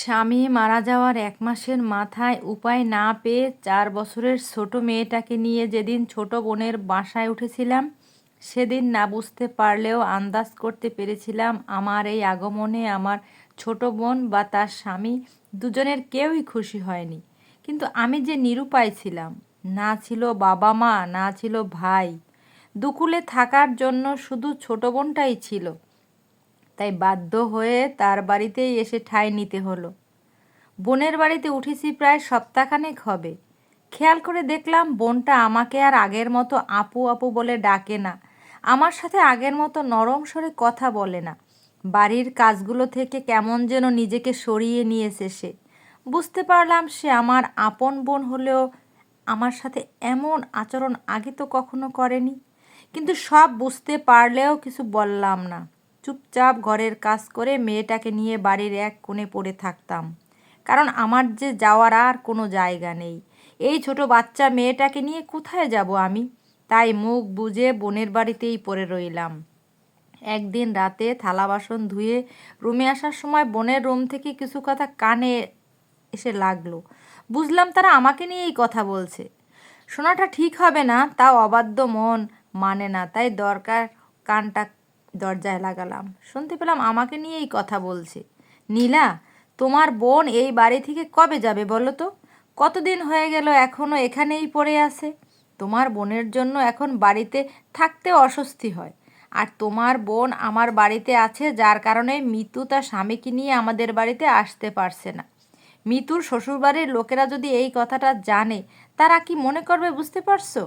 স্বামী মারা যাওয়ার এক মাসের মাথায় উপায় না পেয়ে চার বছরের ছোট মেয়েটাকে নিয়ে যেদিন ছোট বোনের বাসায় উঠেছিলাম, সেদিন না বুঝতে পারলেও আন্দাজ করতে পেরেছিলাম আমার এই আগমনে আমার ছোট বোন বা তার স্বামী দুজনের কেউই খুশি হয়নি। কিন্তু আমি যে নিরুপায় ছিলাম, না ছিল বাবা মা, না ছিল ভাই, দুকুলে থাকার জন্য শুধু ছোট বোনটাই ছিল। তাই বাধ্য হয়ে তার বাড়িতেই এসে ঠাঁই নিতে হলো। বোনের বাড়িতে উঠেছি প্রায় সপ্তাহখানেক হবে। খেয়াল করে দেখলাম বোনটা আমাকে আর আগের মতো আপু আপু বলে ডাকে না। আমার সাথে আগের মতো নরম স্বরে কথা বলে না। বাড়ির কাজগুলো থেকে কেমন যেন নিজেকে সরিয়ে নিয়েছে সে। বুঝতে পারলাম সে আমার আপন বোন হলেও আমার সাথে এমন আচরণ আগে তো কখনো করেনি। কিন্তু সব বুঝতে পারলেও কিছু বললাম না। চুপচাপ ঘরের কাজ করে মেয়েটাকে নিয়ে বাড়ির এক কোণে পড়ে থাকতাম। কারণ আমার যে যাওয়ার আর কোনো জায়গা নেই। এই ছোট বাচ্চা মেয়েটাকে নিয়ে কোথায় যাব আমি? তাই মুখ বুজে বোনের বাড়িতেই পড়ে রইলাম। একদিন রাতে থালা বাসন ধুয়ে রুমে আসার সময় বোনের রুম থেকে কিছু কথা কানে এসে লাগল। বুঝলাম তারা আমাকে নিয়েই কথা বলছে। শোনাটা ঠিক হবে না, তাও অবাধ্য মন মানে না, তাই দরকার কানটা দরজায় লাগালাম। শুনতে পেলাম আমাকে নিয়েই কথা বলছে। নীলা, তোমার বোন এই বাড়ি থেকে কবে যাবে বলো তো? কতদিন হয়ে গেল এখনও এখানেই পড়ে আছে। তোমার বোনের জন্য এখন বাড়িতে থাকতেও অস্বস্তি হয়। আর তোমার বোন আমার বাড়িতে আছে যার কারণে মিতু তার স্বামীকে নিয়ে আমাদের বাড়িতে আসতে পারছে না। মিতুর শ্বশুরবাড়ির লোকেরা যদি এই কথাটা জানে, তারা কি মনে করবে বুঝতে পারছ?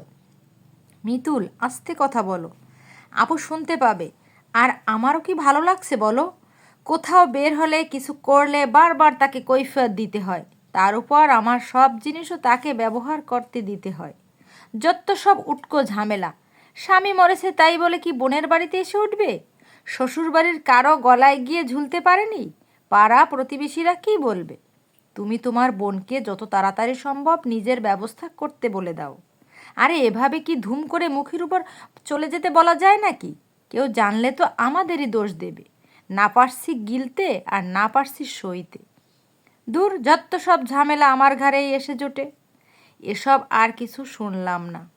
মিতুল, আস্তে কথা বলো। আপু শুনতে পাবে। আমারও কি ভালো লাগছে বলো? কোথাও বের হলে কিছু করলে বারবার তাকে কৈফিয়ত দিতে হয়। তার উপর আমার সব জিনিসও তাকে ব্যবহার করতে দিতে হয়। যত সব উটকো ঝামেলা। স্বামী মরেছে তাই বলে কি বোনের বাড়িতে এসে উঠবে? শ্বশুরবাড়ির কারও গলায় গিয়ে ঝুলতে পারেনি? পাড়া প্রতিবেশীরা কি বলবে? তুমি তোমার বোনকে যত তাড়াতাড়ি সম্ভব নিজের ব্যবস্থা করতে বলে দাও। আরে এভাবে কি ধুম করে মুখের উপর চলে যেতে বলা যায় নাকি? কেউ জানলে তো আমাদেরই দোষ দেবে। না পারছি গিলতে আর না পারছি সইতে। দূর, যত সব ঝামেলা আমার ঘাড়েই এসে জোটে। এসব আর কিছু শুনলাম না।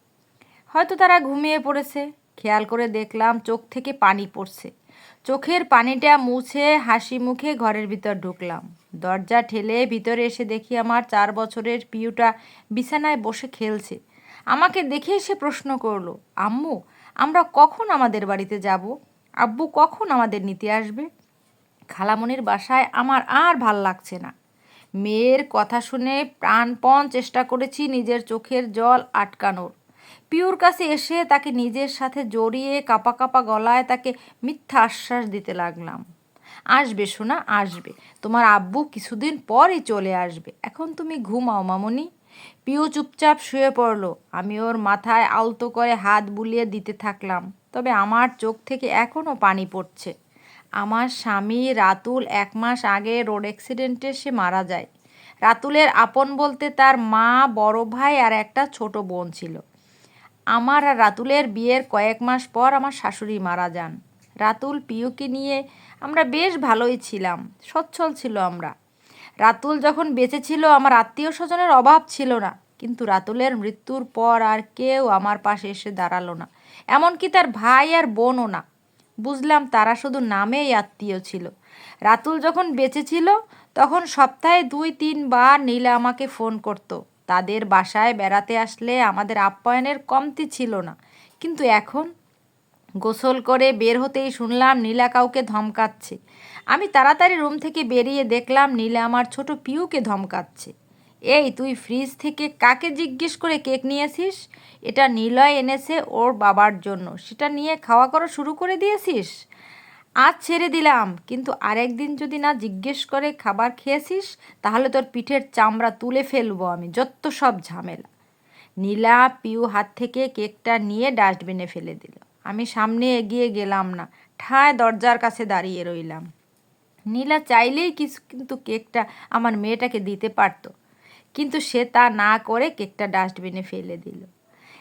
হয়তো তারা ঘুমিয়ে পড়েছে। খেয়াল করে দেখলাম চোখ থেকে পানি পড়ছে। চোখের পানিটা মুছে হাসি মুখে ঘরের ভিতর ঢুকলাম। দরজা ঠেলে ভিতরে এসে দেখি আমার চার বছরের পিউটা বিছানায় বসে খেলছে। আমাকে দেখে এসে প্রশ্ন করল, আম্মু আমরা কখন আমাদের বাড়িতে যাব? আব্বু কখন আমাদের নিতে আসবে? খালামনির বাসায় আমার আর ভালো লাগছে না। মেয়ের কথা শুনে প্রাণপণ চেষ্টা করেছি নিজের চোখের জল আটকানোর। পিউর কাছে এসে তাকে নিজের সাথে জড়িয়ে কাপা কাপা গলায় তাকে মিথ্যা আশ্বাস দিতে লাগলাম। আসবে শোনা আসবে। তোমার আব্বু কিছুদিন পরই চলে আসবে। এখন তুমি ঘুমাও, মামনি। পিউ চুপচাপ শুয়ে পড়ল। আমি ওর মাথায় আলতো করে হাত বুলিয়ে দিতে থাকলাম, তবে আমার চোখ থেকে এখনও পানি পড়ছে। আমার স্বামী রাতুল এক মাস আগে রোড অ্যাক্সিডেন্টে সে মারা যায়। রাতুলের আপন বলতে তার মা, বড় ভাই আর একটা ছোট বোন ছিল। আমার আর রাতুলের বিয়ের কয়েক মাস পর আমার শাশুড়ি মারা যান। রাতুল পিউকে নিয়ে আমরা বেশ ভালোই ছিলাম, সচ্ছল ছিল আমরা। রাতুল যখন বেঁচে ছিল, আমার আত্মীয় স্বজনের অভাব ছিল না। কিন্তু রাতুলের মৃত্যুর পর আর কেউ আমার পাশে এসে দাঁড়াল না। এমনকি তার ভাই আর বোনও না। বুঝলাম তারা শুধু নামেই আত্মীয় ছিল। রাতুল যখন বেঁচে ছিল, তখন সপ্তাহে দুই তিনবার নীলা আমাকে ফোন করত। তাদের বাসায় বেড়াতে আসলে আমাদের আপ্যায়নের কমতি ছিল না। কিন্তু এখন গোসল করে বের হতেই শুনলাম নীলা কাউকে ধমকাচ্ছে। আমি তাড়াতাড়ি রুম থেকে বেরিয়ে দেখলাম নীলা আমার ছোট পিউকে ধমকাচ্ছে। এই, তুই ফ্রিজ থেকে কাকে জিজ্ঞেস করে কেক নিয়েছিস এটা নিলয় এনেছে ওর বাবার জন্য। সেটা নিয়ে খাওয়া করা শুরু করে দিয়েছিস? আজ ছেড়ে দিলাম, কিন্তু আরেকদিন যদি না জিজ্ঞেস করে খাবার খেয়েছিস, তাহলে তোর পিঠের চামড়া তুলে ফেলব আমি, যত সব ঝামেলা। নীলা পিউ হাত থেকে কেকটা নিয়ে ডাস্টবিনে ফেলে দিল। আমি সামনে এগিয়ে গেলাম না। ঠায় দরজার কাছে দাঁড়িয়ে রইলাম। নীলা চাইলেই কিছু কিন্তু কেকটা আমার মেয়েটাকে দিতে পারতো, কিন্তু সে তা না করে কেকটা ডাস্টবিনে ফেলে দিল।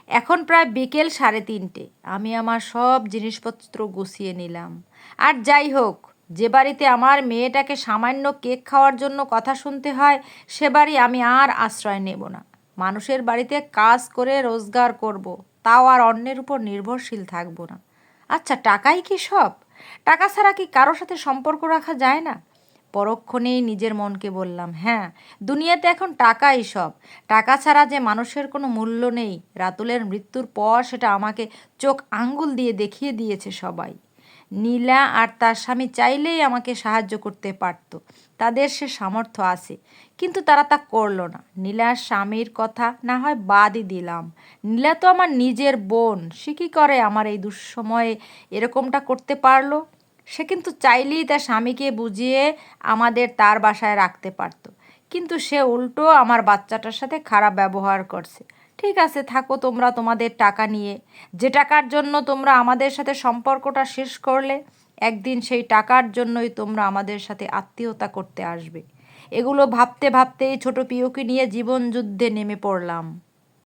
এখন প্রায় বিকেল সাড়ে তিনটে। আমি আমার সব জিনিসপত্র গুছিয়ে নিলাম। আর যাই হোক, যে বাড়িতে আমার মেয়েটাকে সামান্য কেক খাওয়ার জন্য কথা শুনতে হয়, সে বাড়ি আমি আর আশ্রয় নেব না। মানুষের বাড়িতে কাজ করে রোজগার করব। তাও আর অন্যের উপর নির্ভরশীল থাকব না। আচ্ছা টাকাই কি সব? টাকা ছাড়া কি কারোর সাথে সম্পর্ক রাখা যায় না? পরক্ষণেই নিজের মনকে বললাম হ্যাঁ দুনিয়াতে এখন টাকাই সব। টাকা ছাড়া যে মানুষের কোনো মূল্য নেই। রাতুলের মৃত্যুর পর সেটা আমাকে চোখ আঙ্গুল দিয়ে দেখিয়ে দিয়েছে সবাই। নীলা আর তার স্বামী চাইলেই আমাকে সাহায্য করতে পারত। তাদের সে সামর্থ্য আছে, কিন্তু তারা তা করল না। নীলার স্বামীর কথা না হয় বাদই দিলাম। নীলা তো আমার নিজের বোন, সে কী করে আমার এই দুঃসময়ে এরকমটা করতে পারল? সে কিন্তু চাইলেই তার স্বামীকে বুঝিয়ে আমাদের তার বাসায় রাখতে পারতো। কিন্তু সে উল্টো আমার বাচ্চাটার সাথে খারাপ ব্যবহার করছে। ঠিক আছে, থাকো তোমরা তোমাদের টাকা নিয়ে। যে টাকার জন্য তোমরা আমাদের সাথে সম্পর্কটা শেষ করলে, একদিন সেই টাকার জন্যই তোমরা আমাদের সাথে আত্মীয়তা করতে আসবে। এগুলো ভাবতে ভাবতেই ছোট পিওকে নিয়ে জীবনযুদ্ধে নেমে পড়লাম।